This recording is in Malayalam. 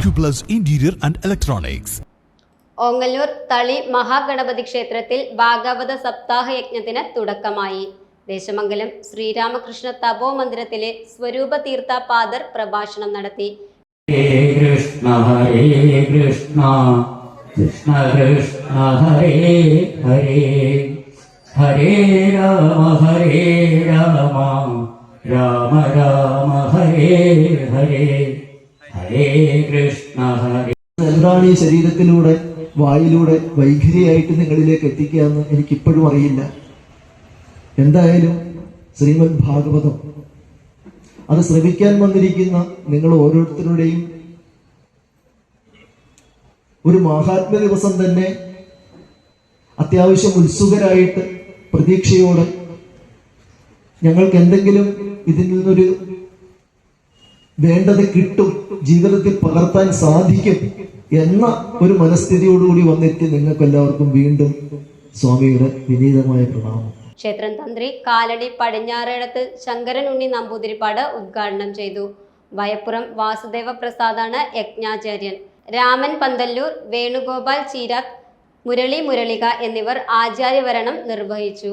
Acuplus Interior and Electronics. Ongallur തളി മഹാഗണപതി ക്ഷേത്രത്തിൽ ഭാഗവത സപ്താഹ യജ്ഞത്തിന് തുടക്കമായി. ദേശമംഗലം ശ്രീരാമകൃഷ്ണ തപോ മന്ദിരത്തിലെ സ്വരൂപ തീർത്ഥ പാദർ പ്രഭാഷണം നടത്തി. കൃഷ്ണ ഹരേ കൃഷ്ണ കൃഷ്ണ കൃഷ്ണ ഹരേ ഹരേ. ഹരേ രാമ ഹരേ രാമ രാമ രാമ ഹരേ ഹരേ. ഹരേ കൃഷ്ണ എന്താണ് ഈ ശരീരത്തിലൂടെ വായിലൂടെ വൈഖരിയായിട്ട് നിങ്ങളിലേക്ക് എത്തിക്കുകയെന്ന് എനിക്കിപ്പോഴും അറിയില്ല. എന്തായാലും ശ്രീമദ് ഭാഗവതം അത് ശ്രമിക്കാൻ വന്നിരിക്കുന്ന നിങ്ങൾ ഓരോരുത്തരുടെയും ഒരു മഹാത്മ ദിവസം തന്നെ അത്യാവശ്യം ഉത്സുകരായിട്ട് പ്രതീക്ഷയോടെ ഞങ്ങൾക്ക് എന്തെങ്കിലും ഇതിൽ നിന്നൊരു വേണ്ടത് കിട്ടും ജീവിതത്തിൽ പകർത്താൻ സാധിക്കും എന്ന ഒരു മനസ്ഥിതിയോടുകൂടി വന്നെത്തി നിങ്ങൾക്ക് എല്ലാവർക്കും വീണ്ടും സ്വാമിയുടെ വിനീതമായ പ്രണാമം. ക്ഷേത്രം തന്ത്രി കാലടി പടിഞ്ഞാറേടത്ത് ശങ്കരൻ ഉണ്ണി നമ്പൂതിരിപ്പാട് ഉദ്ഘാടനം ചെയ്തു. വയപ്പുറം വാസുദേവ പ്രസാദാണ് യജ്ഞാചാര്യൻ. രാമൻ പന്തല്ലൂർ വേണുഗോപാൽ ചീരാത്ത് മുരളി മുരളിക എന്നിവർ ആചാര്യവരണം നിർവഹിച്ചു.